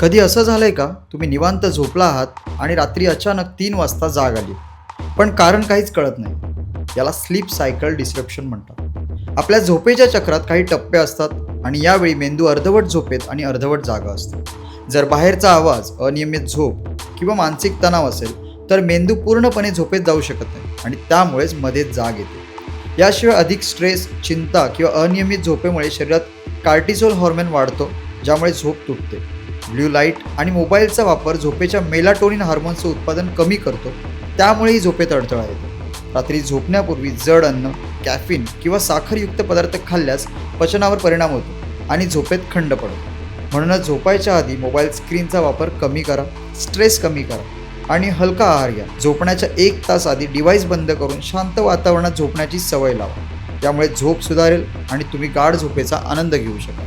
कधी असं झालंय का? तुम्ही निवांत झोपला आहात आणि रात्री अचानक तीन वाजता जाग आली. पण कारण काहीच कळत नाही. याला स्लीप सायकल डिस्ट्रप्शन म्हणतात. आपल्या झोपेच्या चक्रात काही टप्पे असतात आणि यावेळी मेंदू अर्धवट झोपेत आणि अर्धवट जागा असतो. जर बाहेरचा आवाज अनियमित झोप किंवा मानसिक तणाव असेल तर मेंदू पूर्णपणे झोपेत जाऊ शकत नाही आणि त्यामुळेच मध्येच जाग येते. याशिवाय अधिक स्ट्रेस चिंता किंवा अनियमित झोपेमुळे शरीरात कार्टिसोल हॉर्मोन वाढतो ज्यामुळे झोप तुटते. ब्ल्यू लाइट आणि मोबाईलचा वापर झोपेच्या मेलाटोनिन हार्मोनचं उत्पादन कमी करतो त्यामुळेही झोपेत अडथळा येतो. रात्री झोपण्यापूर्वी जड अन्न कॅफिन किंवा साखरयुक्त पदार्थ खाल्ल्यास पचनावर परिणाम होतो आणि झोपेत खंड पडतो. म्हणूनच झोपायच्या आधी मोबाईल स्क्रीनचा वापर कमी करा स्ट्रेस कमी करा आणि हलका आहार घ्या. झोपण्याच्या एक तास आधी डिव्हाइस बंद करून शांत वातावरणात झोपण्याची सवय लावा. त्यामुळे झोप सुधारेल आणि तुम्ही गाढ झोपेचा आनंद घेऊ शकाल.